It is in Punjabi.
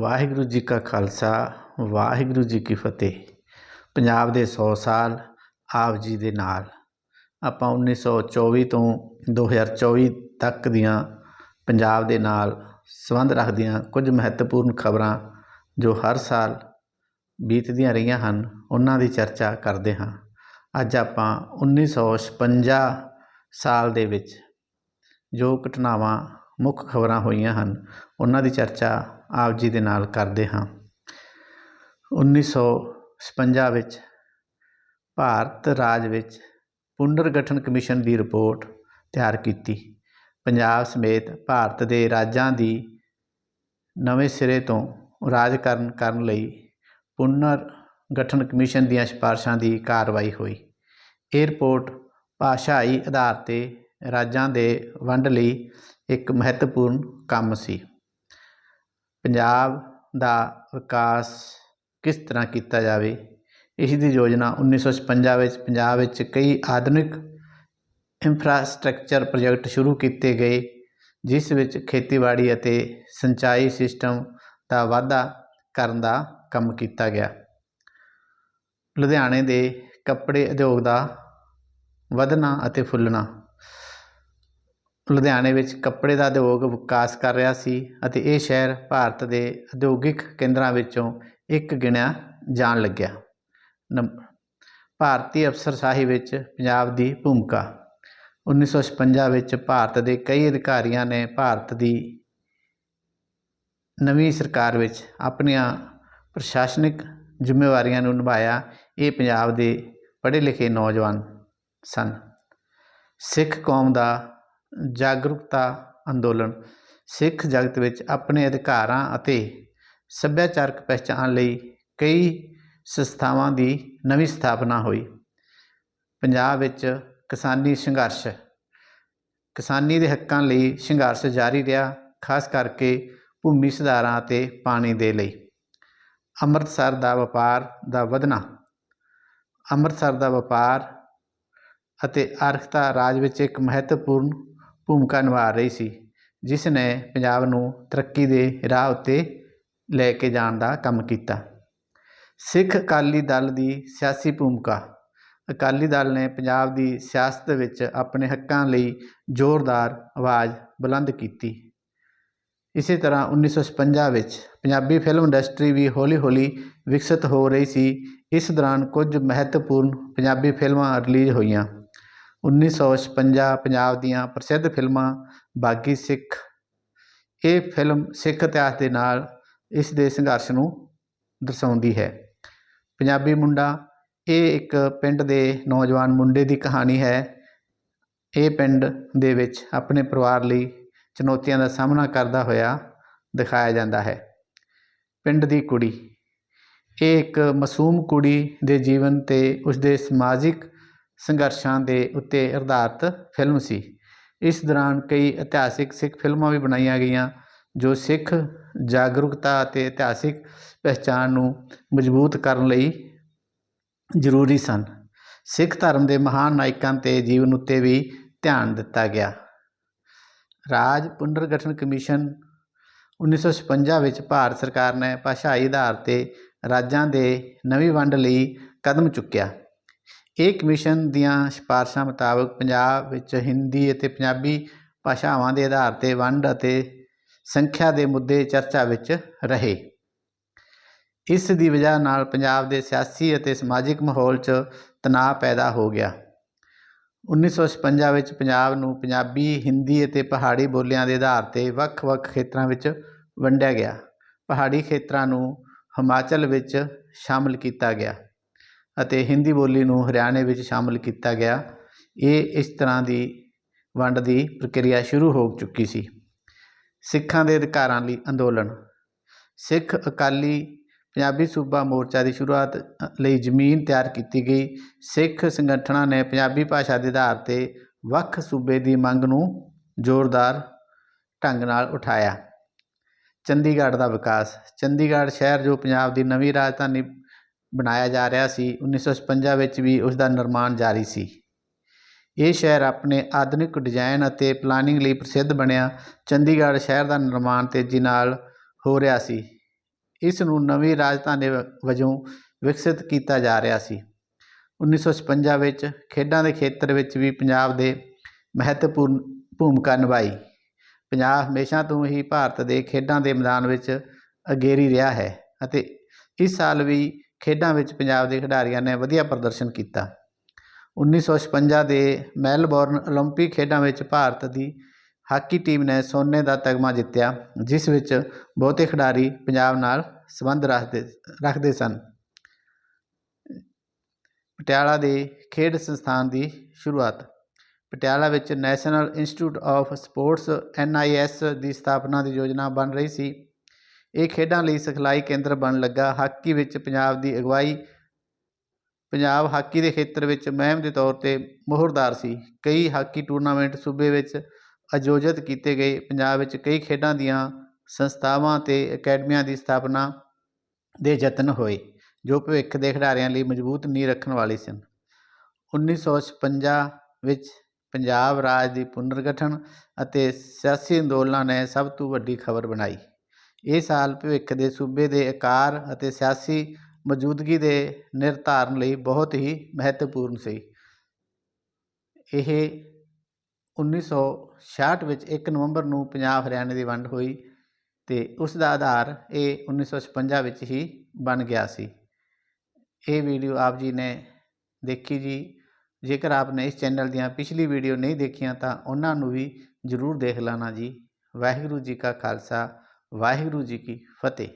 ਵਾਹਿਗੁਰੂ ਜੀ ਕਾ ਖਾਲਸਾ, ਵਾਹਿਗੁਰੂ ਜੀ ਕੀ ਫਤਿਹ। ਪੰਜਾਬ ਦੇ 100 ਸਾਲ ਆਪ ਜੀ ਦੇ ਨਾਲ। ਆਪਾਂ 1924 ਤੋਂ 2024 ਤੱਕ ਦੀਆਂ ਪੰਜਾਬ ਦੇ ਨਾਲ ਸੰਬੰਧ ਰੱਖਦੀਆਂ ਕੁਝ ਮਹੱਤਵਪੂਰਨ ਖਬਰਾਂ ਜੋ ਹਰ ਸਾਲ ਬੀਤਦੀਆਂ ਰਹੀਆਂ ਹਨ, ਉਹਨਾਂ ਦੀ ਚਰਚਾ ਕਰਦੇ ਹਾਂ। ਅੱਜ ਆਪਾਂ 1956 ਸਾਲ ਦੇ ਵਿੱਚ ਜੋ ਘਟਨਾਵਾਂ ਮੁੱਖ ਖਬਰਾਂ ਹੋਈਆਂ ਹਨ, ਉਹਨਾਂ ਦੀ ਚਰਚਾ ਆਪ ਜੀ ਦੇ ਨਾਲ ਕਰਦੇ ਹਾਂ। 1956 ਵਿੱਚ ਭਾਰਤ ਰਾਜ ਵਿੱਚ ਪੁਨਰਗਠਨ ਕਮਿਸ਼ਨ ਦੀ ਰਿਪੋਰਟ ਤਿਆਰ ਕੀਤੀ। ਪੰਜਾਬ ਸਮੇਤ ਭਾਰਤ ਦੇ ਰਾਜਾਂ ਦੀ ਨਵੇਂ ਸਿਰੇ ਤੋਂ ਰਾਜਕਰਨ ਕਰਨ ਲਈ ਪੁਨਰ ਗਠਨ ਕਮਿਸ਼ਨ ਦੀਆਂ ਸਿਫਾਰਸ਼ਾਂ ਦੀ ਕਾਰਵਾਈ ਹੋਈ। ਇਹ ਰਿਪੋਰਟ ਭਾਸ਼ਾਈ ਆਧਾਰ ਤੇ ਰਾਜਾਂ ਦੇ ਵੰਡ ਲਈ ਇੱਕ ਮਹੱਤਵਪੂਰਨ ਕੰਮ ਸੀ। ਪੰਜਾਬ ਦਾ ਵਿਕਾਸ ਕਿਸ ਤਰ੍ਹਾਂ ਕੀਤਾ ਜਾਵੇ? ਇਸ ਦੀ ਯੋਜਨਾ 1956 ਵਿੱਚ ਪੰਜਾਬ ਵਿੱਚ ਕਈ ਆਧੁਨਿਕ ਇਨਫਰਾਸਟ੍ਰਕਚਰ ਪ੍ਰੋਜੈਕਟ ਸ਼ੁਰੂ ਕੀਤੇ ਗਏ, ਜਿਸ ਵਿੱਚ ਖੇਤੀਬਾੜੀ ਅਤੇ ਸਿੰਚਾਈ ਸਿਸਟਮ ਦਾ ਵਾਧਾ ਕਰਨ ਦਾ ਕੰਮ ਕੀਤਾ ਗਿਆ। ਲੁਧਿਆਣੇ ਦੇ ਕੱਪੜੇ ਉਦਯੋਗ ਦਾ ਵਧਣਾ ਅਤੇ ਫੁੱਲਣਾ ਲੁਧਿਆਣੇ ਵਿੱਚ ਕੱਪੜੇ ਦਾ ਉਦਯੋਗ ਵਿਕਾਸ ਕਰ ਰਿਹਾ ਸੀ ਅਤੇ ਇਹ ਸ਼ਹਿਰ ਭਾਰਤ ਦੇ ਉਦਯੋਗਿਕ ਕੇਂਦਰਾਂ ਵਿੱਚੋਂ ਇੱਕ ਗਿਣਿਆ ਜਾਣ ਲੱਗਿਆ। ਨੰਬ- ਭਾਰਤੀ ਅਫਸਰਸ਼ਾਹੀ ਵਿੱਚ ਪੰਜਾਬ ਦੀ ਭੂਮਿਕਾ। 1956 ਵਿੱਚ ਭਾਰਤ ਦੇ ਕਈ ਅਧਿਕਾਰੀਆਂ ਨੇ ਭਾਰਤ ਦੀ ਨਵੀਂ ਸਰਕਾਰ ਵਿੱਚ ਆਪਣੀਆਂ ਪ੍ਰਸ਼ਾਸਨਿਕ ਜ਼ਿੰਮੇਵਾਰੀਆਂ ਨੂੰ ਨਿਭਾਇਆ। ਇਹ ਪੰਜਾਬ ਦੇ ਪੜ੍ਹੇ ਲਿਖੇ ਨੌਜਵਾਨ ਸਨ। ਸਿੱਖ ਕੌਮ ਦਾ ਜਾਗਰੂਕਤਾ ਅੰਦੋਲਨ, ਸਿੱਖ ਜਗਤ ਵਿੱਚ ਆਪਣੇ ਅਧਿਕਾਰਾਂ ਅਤੇ ਸੱਭਿਆਚਾਰਕ ਪਹਿਚਾਣ ਲਈ ਕਈ ਸੰਸਥਾਵਾਂ ਦੀ ਨਵੀਂ ਸਥਾਪਨਾ ਹੋਈ। ਪੰਜਾਬ ਵਿੱਚ ਕਿਸਾਨੀ ਸੰਘਰਸ਼, ਕਿਸਾਨੀ ਦੇ ਹੱਕਾਂ ਲਈ ਸੰਘਰਸ਼ ਜਾਰੀ ਰਿਹਾ, ਖਾਸ ਕਰਕੇ ਭੂਮੀ ਸੁਧਾਰਾਂ ਅਤੇ ਪਾਣੀ ਦੇ ਲਈ। ਅੰਮ੍ਰਿਤਸਰ ਦਾ ਵਪਾਰ ਦਾ ਵਧਣਾ, ਅੰਮ੍ਰਿਤਸਰ ਦਾ ਵਪਾਰ ਅਤੇ ਆਰਥਿਕਤਾ ਰਾਜ ਵਿੱਚ ਇੱਕ ਮਹੱਤਵਪੂਰਨ ਭੂਮਿਕਾ ਨਿਭਾ ਰਹੀ ਸੀ, ਜਿਸ ਨੇ ਪੰਜਾਬ ਨੂੰ ਤਰੱਕੀ ਦੇ ਰਾਹ ਉੱਤੇ ਲੈ ਕੇ ਜਾਣ ਦਾ ਕੰਮ ਕੀਤਾ। ਸਿੱਖ ਅਕਾਲੀ ਦਲ ਦੀ ਸਿਆਸੀ ਭੂਮਿਕਾ। ਅਕਾਲੀ ਦਲ ਨੇ ਪੰਜਾਬ ਦੀ ਸਿਆਸਤ ਵਿੱਚ ਆਪਣੇ ਹੱਕਾਂ ਲਈ ਜ਼ੋਰਦਾਰ ਆਵਾਜ਼ ਬੁਲੰਦ ਕੀਤੀ। ਇਸੇ ਤਰ੍ਹਾਂ 1956 ਵਿੱਚ ਪੰਜਾਬੀ ਫਿਲਮ ਇੰਡਸਟਰੀ ਵੀ ਹੌਲੀ-ਹੌਲੀ ਵਿਕਸਿਤ ਹੋ ਰਹੀ ਸੀ। ਇਸ ਦੌਰਾਨ ਕੁਝ ਮਹੱਤਵਪੂਰਨ ਪੰਜਾਬੀ ਫਿਲਮਾਂ ਰਿਲੀਜ਼ ਹੋਈਆਂ। 1956 ਪੰਜਾਬ ਦੀਆਂ ਪ੍ਰਸਿੱਧ ਫਿਲਮਾਂ ਬਾਗੀ ਸਿੱਖ। ਇਹ ਫਿਲਮ ਸਿੱਖ ਇਤਿਹਾਸ ਦੇ ਨਾਲ ਇਸ ਦੇ ਸੰਘਰਸ਼ ਨੂੰ ਦਰਸਾਉਂਦੀ ਹੈ। ਪੰਜਾਬੀ ਮੁੰਡਾ, ਇਹ ਇੱਕ ਪਿੰਡ ਦੇ ਨੌਜਵਾਨ ਮੁੰਡੇ ਦੀ ਕਹਾਣੀ ਹੈ। ਇਹ ਪਿੰਡ ਦੇ ਵਿੱਚ ਆਪਣੇ ਪਰਿਵਾਰ ਲਈ ਚੁਣੌਤੀਆਂ ਦਾ ਸਾਹਮਣਾ ਕਰਦਾ ਹੋਇਆ ਦਿਖਾਇਆ ਜਾਂਦਾ ਹੈ। ਪਿੰਡ ਦੀ ਕੁੜੀ, ਇਹ ਇੱਕ ਮਾਸੂਮ ਕੁੜੀ ਦੇ ਜੀਵਨ ਤੇ ਉਸ ਦੇ ਸਮਾਜਿਕ ਸੰਘਰਸ਼ਾਂ ਦੇ ਉੱਤੇ ਆਧਾਰਿਤ ਫਿਲਮ ਸੀ। ਇਸ ਦੌਰਾਨ ਕਈ ਇਤਿਹਾਸਿਕ ਸਿੱਖ ਫਿਲਮਾਂ ਵੀ ਬਣਾਈਆਂ ਗਈਆਂ, ਜੋ ਸਿੱਖ ਜਾਗਰੂਕਤਾ ਅਤੇ ਇਤਿਹਾਸਿਕ ਪਹਿਚਾਣ ਨੂੰ ਮਜ਼ਬੂਤ ਕਰਨ ਲਈ ਜ਼ਰੂਰੀ ਸਨ। ਸਿੱਖ ਧਰਮ ਦੇ ਮਹਾਨ ਨਾਇਕਾਂ ਤੇ ਜੀਵਨ ਉੱਤੇ ਵੀ ਧਿਆਨ ਦਿੱਤਾ ਗਿਆ। ਰਾਜ ਪੁਨਰਗਠਨ ਕਮਿਸ਼ਨ 1956 ਵਿੱਚ ਭਾਰਤ ਸਰਕਾਰ ਨੇ ਭਾਸ਼ਾਈ ਆਧਾਰ ਤੇ ਰਾਜਾਂ ਦੇ ਨਵੀਂ ਵੰਡ ਲਈ ਕਦਮ ਚੁੱਕਿਆ। ਇਹ ਕਮਿਸ਼ਨ ਦੀਆਂ ਸਿਫਾਰਸ਼ਾਂ ਮੁਤਾਬਕ ਪੰਜਾਬ ਵਿੱਚ ਹਿੰਦੀ ਅਤੇ ਪੰਜਾਬੀ ਭਾਸ਼ਾਵਾਂ ਦੇ ਆਧਾਰ ਤੇ ਵੰਡ ਅਤੇ ਸੰਖਿਆ ਦੇ ਮੁੱਦੇ ਚਰਚਾ ਵਿੱਚ ਰਹੇ। ਇਸ ਦੀ ਵਜ੍ਹਾ ਨਾਲ ਪੰਜਾਬ ਦੇ ਸਿਆਸੀ ਅਤੇ ਸਮਾਜਿਕ ਮਾਹੌਲ 'ਚ ਤਣਾਅ ਪੈਦਾ ਹੋ ਗਿਆ। 1956 ਵਿੱਚ ਪੰਜਾਬ ਨੂੰ ਪੰਜਾਬੀ, ਹਿੰਦੀ ਅਤੇ ਪਹਾੜੀ ਬੋਲੀਆਂ ਦੇ ਆਧਾਰ ਤੇ ਵੱਖ-ਵੱਖ ਖੇਤਰਾਂ ਵਿੱਚ ਵੰਡਿਆ ਗਿਆ। ਪਹਾੜੀ ਖੇਤਰਾਂ ਨੂੰ ਹਿਮਾਚਲ ਵਿੱਚ ਸ਼ਾਮਲ ਕੀਤਾ ਗਿਆ। ਅਤੇ ਹਿੰਦੀ ਬੋਲੀ ਨੂੰ ਹਰਿਆਣੇ ਵਿੱਚ ਸ਼ਾਮਲ ਕੀਤਾ ਗਿਆ। ਇਹ ਇਸ ਤਰ੍ਹਾਂ ਦੀ ਵੰਡ ਦੀ ਪ੍ਰਕਿਰਿਆ ਸ਼ੁਰੂ ਹੋ ਚੁੱਕੀ ਸੀ। ਸਿੱਖਾਂ ਦੇ ਅਧਿਕਾਰਾਂ ਲਈ ਅੰਦੋਲਨ। ਸਿੱਖ ਅਕਾਲੀ ਪੰਜਾਬੀ ਸੂਬਾ ਮੋਰਚਾ ਦੀ ਸ਼ੁਰੂਆਤ ਲਈ ਜ਼ਮੀਨ ਤਿਆਰ ਕੀਤੀ ਗਈ। ਸਿੱਖ ਸੰਗਠਨਾਂ ਨੇ ਪੰਜਾਬੀ ਭਾਸ਼ਾ ਦੇ ਆਧਾਰ ਤੇ ਵੱਖ ਸੂਬੇ ਦੀ ਮੰਗ ਨੂੰ ਜ਼ੋਰਦਾਰ ਢੰਗ ਨਾਲ ਉਠਾਇਆ। ਚੰਡੀਗੜ੍ਹ ਦਾ ਵਿਕਾਸ। ਚੰਡੀਗੜ੍ਹ ਸ਼ਹਿਰ ਜੋ ਪੰਜਾਬ ਦੀ ਨਵੀਂ ਰਾਜਧਾਨੀ ਬਣਾਇਆ ਜਾ ਰਿਹਾ ਸੀ 1956 ਵਿੱਚ ਵੀ ਉਸ ਦਾ ਨਿਰਮਾਣ ਜਾਰੀ ਸੀ। ਇਹ ਸ਼ਹਿਰ ਆਪਣੇ ਆਧੁਨਿਕ ਡਿਜ਼ਾਈਨ ਅਤੇ ਪਲਾਨਿੰਗ ਲਈ ਪ੍ਰਸਿੱਧ ਬਣਿਆ ਚੰਡੀਗੜ੍ਹ ਸ਼ਹਿਰ ਦਾ ਨਿਰਮਾਣ ਤੇਜ਼ੀ ਨਾਲ ਹੋ ਰਿਹਾ ਸੀ। ਇਸ ਨੂੰ ਨਵੀਂ ਰਾਜਧਾਨੀ ਵ- ਵਜੋਂ ਵਿਕਸਿਤ ਕੀਤਾ ਜਾ ਰਿਹਾ ਸੀ। 1956 ਵਿੱਚ ਖੇਡਾਂ ਦੇ ਖੇਤਰ ਵਿੱਚ ਵੀ ਪੰਜਾਬ ਦੇ ਮਹੱਤਵਪੂਰਨ ਭੂਮਿਕਾ ਨਿਭਾਈ। ਪੰਜਾਬ ਹਮੇਸ਼ਾ ਤੋਂ ਹੀ ਭਾਰਤ ਦੇ ਖੇਡਾਂ ਦੇ ਮੈਦਾਨ ਵਿੱਚ ਅਗੇਰੀ ਰਿਹਾ ਹੈ ਅਤੇ ਇਸ ਸਾਲ ਵੀ ਖੇਡਾਂ ਵਿੱਚ ਪੰਜਾਬ ਦੇ ਖਿਡਾਰੀਆਂ ਨੇ ਵਧੀਆ ਪ੍ਰਦਰਸ਼ਨ ਕੀਤਾ। 1956 ਦੇ ਮੈਲਬੌਰਨ ਓਲੰਪਿਕ ਖੇਡਾਂ ਵਿੱਚ ਭਾਰਤ ਦੀ ਹਾਕੀ ਟੀਮ ਨੇ ਸੋਨੇ ਦਾ ਤਗਮਾ ਜਿੱਤਿਆ, ਜਿਸ ਵਿੱਚ ਬਹੁਤੇ ਖਿਡਾਰੀ ਪੰਜਾਬ ਨਾਲ ਸੰਬੰਧ ਰੱਖਦੇ ਰੱਖਦੇ ਸਨ। ਪਟਿਆਲਾ ਦੇ ਖੇਡ ਸੰਸਥਾਨ ਦੀ ਸ਼ੁਰੂਆਤ। ਪਟਿਆਲਾ ਵਿੱਚ national institute of sports NIS ਦੀ ਸਥਾਪਨਾ ਦੀ ਯੋਜਨਾ ਬਣ ਰਹੀ ਸੀ। ਇਹ ਖੇਡਾਂ ਲਈ ਸਿਖਲਾਈ ਕੇਂਦਰ ਬਣਨ ਲੱਗਾ। ਹਾਕੀ ਵਿੱਚ ਪੰਜਾਬ ਦੀ ਅਗਵਾਈ, ਪੰਜਾਬ ਹਾਕੀ ਦੇ ਖੇਤਰ ਵਿੱਚ ਮਹਿਮ ਦੇ ਤੌਰ ਤੇ ਮੋਹਰਦਾਰ ਸੀ। ਕਈ ਹਾਕੀ ਟੂਰਨਾਮੈਂਟ ਸੂਬੇ ਵਿੱਚ ਆਯੋਜਿਤ ਕੀਤੇ ਗਏ। ਪੰਜਾਬ ਵਿੱਚ ਕਈ ਖੇਡਾਂ ਦੀਆਂ ਸੰਸਥਾਵਾਂ ਤੇ ਅਕੈਡਮੀਆਂ ਦੀ ਸਥਾਪਨਾ ਦੇ ਯਤਨ ਹੋਏ, ਜੋ ਭਵਿੱਖ ਦੇ ਖਿਡਾਰੀਆਂ ਲਈ ਮਜ਼ਬੂਤ ਨੀਂਹ ਰੱਖਣ ਵਾਲੀ ਸਨ। 1956 ਵਿੱਚ ਪੰਜਾਬ ਰਾਜ ਦੀ ਪੁਨਰਗਠਨ ਅਤੇ ਸਿਆਸੀ ਅੰਦੋਲਨਾਂ ਨੇ ਸਭ ਤੋਂ ਵੱਡੀ ਖਬਰ ਬਣਾਈ। ਇਹ ਸਾਲ ਭਵਿੱਖ ਦੇ ਸੂਬੇ ਦੇ ਆਕਾਰ ਅਤੇ ਸਿਆਸੀ ਮੌਜੂਦਗੀ ਦੇ ਨਿਰਧਾਰਨ ਲਈ ਬਹੁਤ ਹੀ ਮਹੱਤਵਪੂਰਨ ਸੀ। ਇਹ 1966 ਵਿੱਚ 1 ਨਵੰਬਰ ਨੂੰ ਪੰਜਾਬ ਹਰਿਆਣੇ ਦੀ ਵੰਡ ਹੋਈ ਤੇ ਉਸ ਦਾ ਆਧਾਰ ਇਹ 1956 ਵਿੱਚ ਹੀ ਬਣ ਗਿਆ ਸੀ। ਇਹ ਵੀਡੀਓ ਆਪ ਜੀ ਨੇ ਦੇਖੀ ਜੀ। ਜੇਕਰ ਆਪ ਨੇ ਇਸ ਚੈਨਲ ਦੀਆਂ ਪਿਛਲੀ ਵੀਡੀਓ ਨਹੀਂ ਦੇਖੀਆਂ ਤਾਂ ਉਹਨਾਂ ਨੂੰ ਵੀ ਜ਼ਰੂਰ ਦੇਖ ਲੈਣਾ ਜੀ। ਵਾਹਿਗੁਰੂ ਜੀ ਕਾ ਖਾਲਸਾ ਵਾਹਿਗੁਰੂ ਜੀ ਕੀ ਫਤਿਹ।